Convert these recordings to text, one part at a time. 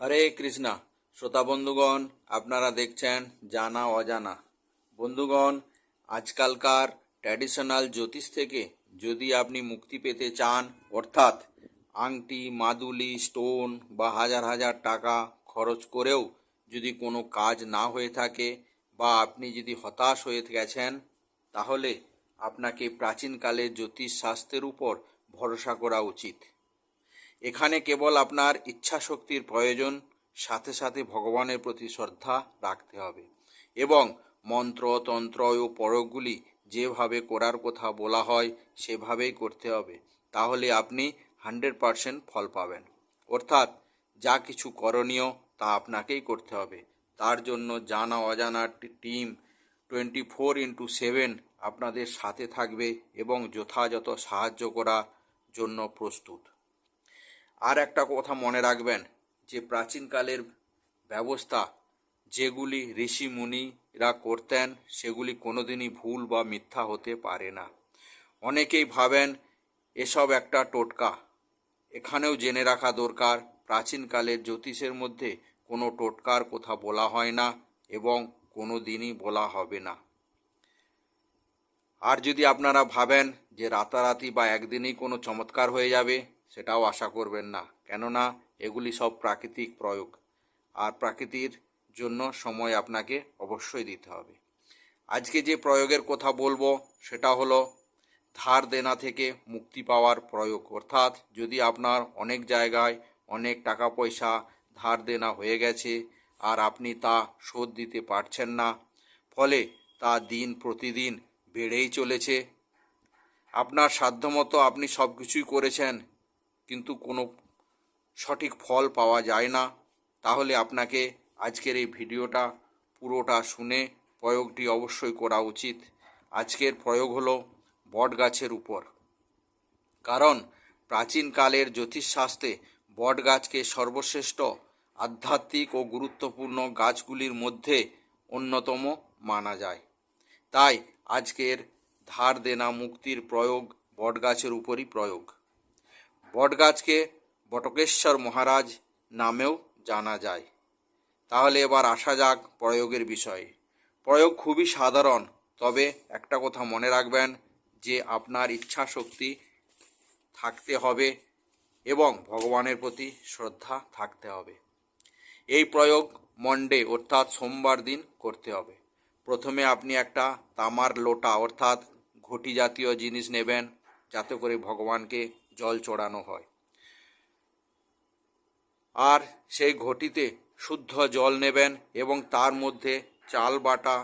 হরে কৃষ্ণা। শ্রোতা বন্ধুগণ, আপনারা দেখছেন জানা অজানা। বন্ধুগণ, আজকালকার ট্র্যাডিশনাল জ্যোতিষ থেকে যদি আপনি মুক্তি পেতে চান, অর্থাৎ আংটি, মাদুলি স্টোন বা হাজার হাজার টাকা খরচ করেও যদি কোনো কাজ না হয়ে থাকে বা আপনি যদি হতাশ হয়ে গেছেন, তাহলে আপনাকে প্রাচীনকালের জ্যোতিষ শাস্ত্রের উপর ভরসা করা উচিত। এখানে কেবল আপনার ইচ্ছা শক্তির প্রয়োজন, সাথে সাথে ভগবানের প্রতি শ্রদ্ধা রাখতে হবে। এবং মন্ত্র, তন্ত্র ও পরকগুলি যেভাবে করার কথা বলা হয়, সেভাবেই করতে হবে। তাহলে আপনি হান্ড্রেড পারসেন্ট ফল পাবেন। অর্থাৎ যা কিছু করণীয় তা আপনাকেই করতে হবে। তার জন্য জানা, অজানা team twenty four into seven আপনাদের সাথে থাকবে এবং যথাযথ সাহায্য করার জন্য প্রস্তুত। আর একটা কথা মনে রাখবেন, যে প্রাচীনকালের ব্যবস্থা যেগুলি ঋষি মুনিরা করতেন, সেগুলি কোনোদিনই ভুল বা মিথ্যা হতে পারে না। অনেকেই ভাবেন, এসব একটা টোটকা। এখানেও জেনে রাখা দরকার, প্রাচীনকালের জ্যোতিষের মধ্যে কোনো টোটকার কথা বলা হয় না এবং কোনো দিনই বলা হবে না। আর যদি আপনারা ভাবেন যে রাতারাতি বা একদিনেই কোনো চমৎকার হয়ে যাবে সেটাও আশা করবেন না। কেননা, এগুলি সব প্রাকৃতিক প্রয়োগ। আর প্রাকৃতির জন্য সময় আপনাকে অবশ্যই দিতে হবে। আজকে যে প্রয়োগের কথা বলব, সেটা হলো ধার দেনা থেকে মুক্তি পাওয়ার প্রয়োগ। অর্থাৎ, যদি আপনার অনেক জায়গায় অনেক টাকা পয়সা ধার দেনা হয়ে গেছে আর আপনি তা শোধ দিতে পারছেন না, ফলে তা দিন প্রতিদিন বেড়েই চলেছে। আপনার সাধ্যমতো আপনি সব কিছুই করেছেন কিন্তু কোনো সঠিক ফল পাওয়া যায় না। তাহলে আপনাকে আজকের এই ভিডিওটা পুরোটা শুনে প্রয়োগটি অবশ্যই করা উচিত। আজকের প্রয়োগ হলো বট গাছের উপর। কারণ প্রাচীনকালের জ্যোতিষশাস্ত্রে বট গাছকে সর্বশ্রেষ্ঠ, আধ্যাত্মিক ও গুরুত্বপূর্ণ গাছগুলির মধ্যে অন্যতম মানা যায়। তাই আজকের ধার দেনা মুক্তির প্রয়োগ বটগাছের উপরই প্রয়োগ। বটগাছকে বটকেশ্বর মহারাজ নামেও জানা যায়। তাহলে এবার আসা যাক প্রয়োগের বিষয়ে। প্রয়োগ খুবই সাধারণ, তবে একটা কথা মনে রাখবেন যে আপনার ইচ্ছা শক্তি থাকতে হবে এবং ভগবানের প্রতি শ্রদ্ধা থাকতে হবে। এই প্রয়োগ মন্ডে অর্থাৎ সোমবার দিন করতে হবে। প্রথমে আপনি একটা তামার লোটা, অর্থাৎ ঘটি জাতীয় জিনিস নেবেন, যাতে করে ভগবানকে জল চড়ানো হয়। আর সেই ঘটিতে শুদ্ধ জল নেবেন এবং তার মধ্যে চাল বাটা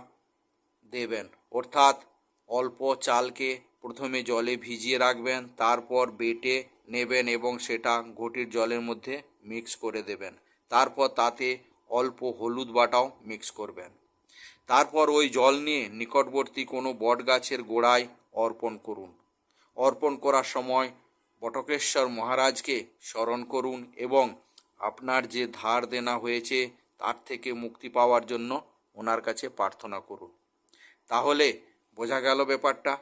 দেবেন। অর্থাৎ অল্প চালকে প্রথমে জলে ভিজিয়ে রাখবেন, তারপর বেটে নেবেন এবং সেটা ঘটির জলের মধ্যে মিক্স করে দেবেন। তারপর তাতে অল্প হলুদ বাটাও মিক্স করবেন। তারপর ওই জল নিয়ে নিকটবর্তী কোনো বট গাছের গোড়ায় অর্পণ করুন। অর্পণ করার সময় বটকেশ্বর মহারাজকে স্মরণ করুন এবং আপনার যে ধার দেনা হয়েছে, তার থেকে মুক্তি পাওয়ার জন্য ওনার কাছে প্রার্থনা করুন। তাহলে বোঝা গেল ব্যাপারটা।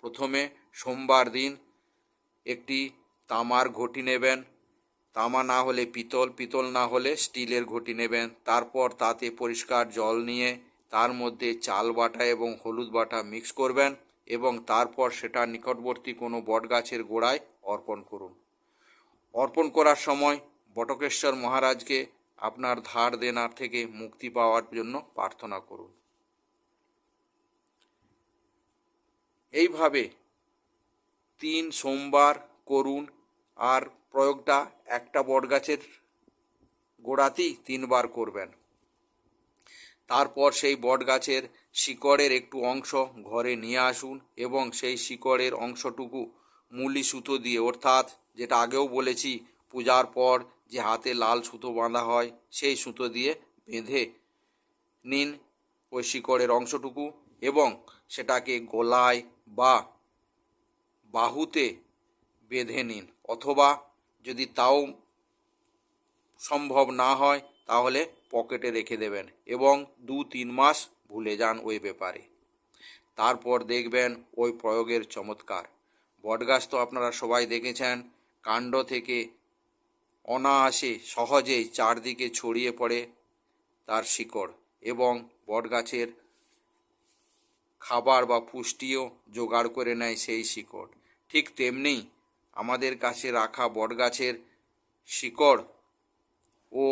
প্রথমে সোমবার দিন একটি তামার ঘটি নেবেন। তামা না হলে পিতল পিতল না হলে স্টিলের ঘটি নেবেন। তারপর তাতে পরিষ্কার জল নিয়ে তার মধ্যে চাল বাটা এবং হলুদ বাটা মিক্স করবেন। এবং তারপর সেটা নিকটবর্তী কোনো বটগাছের গোড়ায় অর্পণ করুন। অর্পণ করার সময় বটকেশ্বর মহারাজকে আপনার ধার দেনার থেকে মুক্তি পাওয়ার জন্য প্রার্থনা করুন। এইভাবে তিন সোমবার করুন আর প্রয়োগটা একটা বটগাছের গোড়াতেই তিনবার করবেন। তারপর সেই বটগাছের শিকড়ের একটু অংশ ঘরে নিয়ে আসুন এবং সেই শিকড়ের অংশটুকু মুলি সুতো দিয়ে, অর্থাৎ যেটা আগেও বলেছি, পূজার পর যে হাতে লাল সুতো বাঁধা হয়, সেই সুতো দিয়ে বেঁধে নিন ওই শিকড়ের অংশটুকু এবং সেটাকে গলায় বা বাহুতে বেঁধে নিন। অথবা যদি তাও সম্ভব না হয় তাহলে পকেটে রেখে দেবেন এবং দু তিন মাস ভুলে যান ওই ব্যাপারে। তারপর দেখবেন ওই প্রয়োগের চমৎকার। বটগাছ তো আপনারা সবাই দেখেছেন, কাণ্ড থেকে অনায়াসে সহজেই চারদিকে ছড়িয়ে পড়ে তার শিকড় এবং বটগাছের খাবার বা পুষ্টিও জোগাড় করে নেয় সেই শিকড়। ঠিক তেমনি আমাদের কাছে রাখা বটগাছের শিকড় ও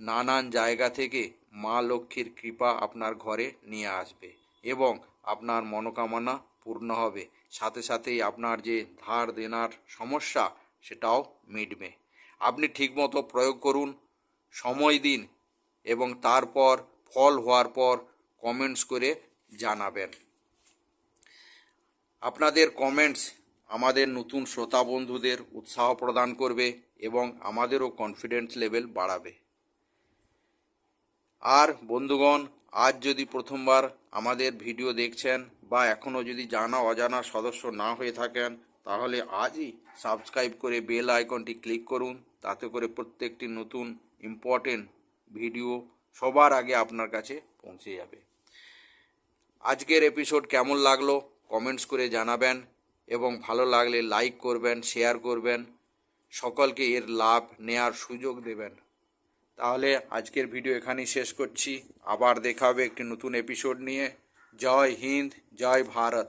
নানান জায়গা থেকে মা লক্ষ্মীর কৃপা আপনার ঘরে নিয়ে আসবে এবং আপনার মনোকামনা পূর্ণ হবে। সাথে সাথেই আপনার যে ধার দেনার সমস্যা, সেটাও মিটবে। আপনি ঠিকমতো প্রয়োগ করুন, সময় দিন এবং তারপর ফল হওয়ার পর কমেন্টস করে জানাবেন। আপনাদের কমেন্টস আমাদের নতুন শ্রোতা বন্ধুদের উৎসাহ প্রদান করবে এবং আমাদেরও কনফিডেন্স লেভেল বাড়াবে। আর বন্ধুগণ, আজ যদি প্রথমবার আমাদের ভিডিও দেখছেন বা এখনও যদি জানা অজানা সদস্য না হয়ে থাকেন, তাহলে আজই সাবস্ক্রাইব করে বেল আইকনটি ক্লিক করুন। তাতে করে প্রত্যেকটি নতুন ইম্পর্টেন্ট ভিডিও সবার আগে আপনার কাছে পৌঁছে যাবে। আজকের এপিসোড কেমন লাগল কমেন্টস করে জানাবেন এবং ভালো লাগলে লাইক করবেন শেয়ার করবেন। সকলকে এর লাভ নেয়ার সুযোগ দেবেন। তাহলে আজকের ভিডিও এখানেই শেষ করছি। আবার দেখা হবে একটি নতুন এপিসোড নিয়ে। জয় হিন্দ, জয় ভারত।